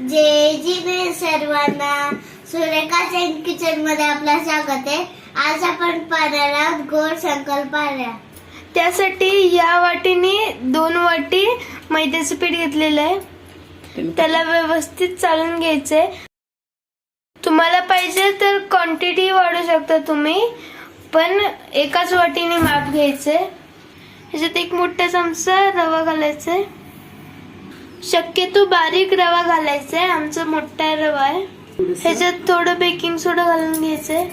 जय जिने सर्वांना सुरेखा सेन किचनमध्ये आपलं स्वागत आहे. आज आपण पाहणार आहोत गोड संकल्पाऱ्या त्यासाठी या वाटीने दोन वाटी मैद्याचं पीठ घेतलेलं आहे. त्याला व्यवस्थित चालून घ्यायचंय. तुम्हाला पाहिजे तर क्वांटिटी वाढू शकता तुम्ही पण एकाच वाटीने माप घ्यायचंय. ह्याच्यात एक मोठा चमचा रवा घालायचा आहे शक्यतो बारीक रवा घालायचा आहे आमचा मोठा रवा आहे. ह्याच्यात थोडं बेकिंग सोडा घालून घ्यायचंय.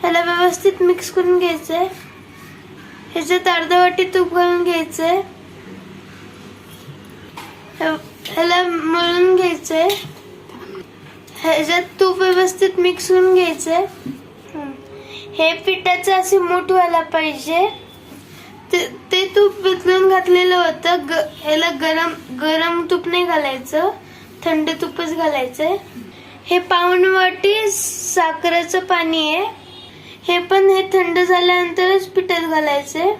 ह्याला व्यवस्थित मिक्स करून घ्यायचंय. ह्याच्यात अर्धा वाटी तूप घालून घ्यायचंय. ह्या- ह्याला मळून घ्यायचंय. ह्याच्यात तूप व्यवस्थित मिक्स करून घ्यायचंय. हं. हे पिठाचं असे मूठ व्हायला पाहिजे. ते- ते तूप घातलेलं होतं. ग- ह्याला गरम गरम तूप नाही घालायचं. थंड तूपच घालायचंय. हे पाऊणवाटी साखरेचं पाणी आहे. हे पण हे थंड झाल्यानंतरच पिठात घालायचंय.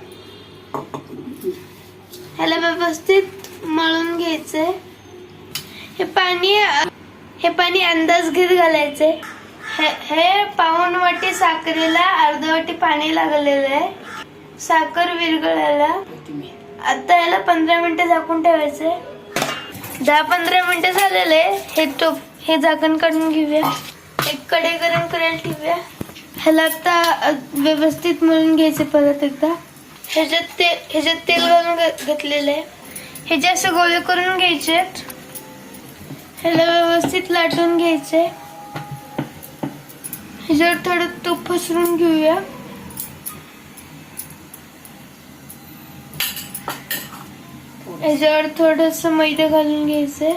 ह्याला व्यवस्थित मळून घ्यायचंय. हे पाणी हे पाणी अंदाज घेत घालायचंय. हे हे वाटी साखरेला अर्धवाटी पाणी लागलेलं आहे. साखर विरघळायला. आता याला पंधरा मिनटं झाकून ठेवायचे दहा पंधरा मिनिटं झालेले हे टोप हे झाकण काढून घेऊया. एक कडे गरम करायला ठेवूया. ह्याला आता व्यवस्थित मळून घ्यायचे परत एकदा. ह्याच्यात ते ह्याच्यात तेल घालून घ- घेतलेलं आहे. ह्याचे असं गोळे करून घ्यायचे ह्याला व्यवस्थित लाटून घ्यायचे. ह्याच्यावर थोडं तूप पसरून घेऊया. ह्याच्यावर थोडस मैदा घालून घ्यायचंय.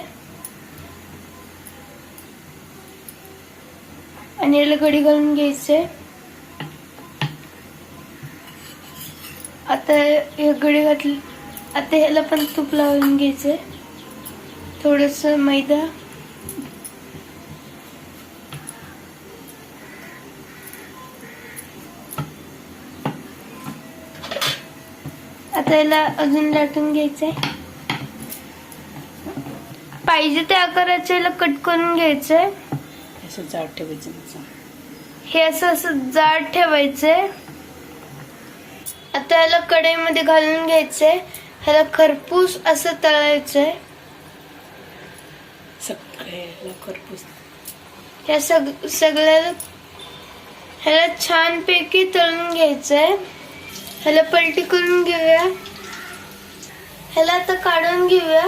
आणि याला घडी घालून घ्यायचंय. आता हे गडी घातली आता ह्याला पण तूप लावून घ्यायचंय. थोडस मैदा. आता याला अजून लाटून घ्यायचंय. पाहिजे त्या आकाराचे याला कट करून घ्यायचंय. असं जाड ठेवायचं. हे असं असं जाड ठेवायचंय. आता याला कढईमध्ये घालून घ्यायचंय. ह्याला खरपूस असं तळायचंय. सगळ्याला खरपूस. ह्या सग सगळ्याला ह्याला छानपैकी तळून घ्यायचंय. ह्याला पलटी करून घेऊया. ह्याला आता काढून घेऊया.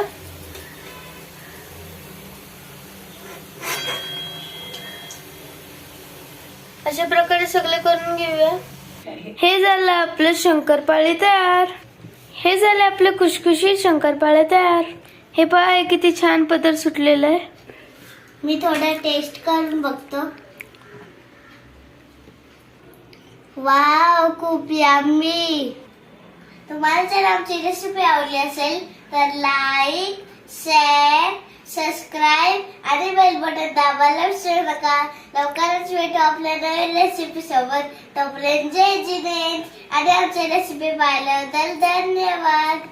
अशा प्रकारे सगळे करून घेऊया. हे झालं आपलं शंकरपाळी तयार. हे झाले आपले खुशखुशी शंकरपाळे तयार. हे पहा किती छान पदर सुटलेलं आहे. मी थोडा टेस्ट करून बघतो. वाव खूप यामी तुम्हाला जर आमची रेसिपी आवडली असेल तर लाईक शेअर सबस्क्राईब आणि बेल बटन दाबायला विसरू नका. लवकरच भेटू आपल्या नवीन रेसिपी सोबत. तोपर्यंत जय जिनेन. आणि आमच्या रेसिपी पाहिल्याबद्दल धन्यवाद.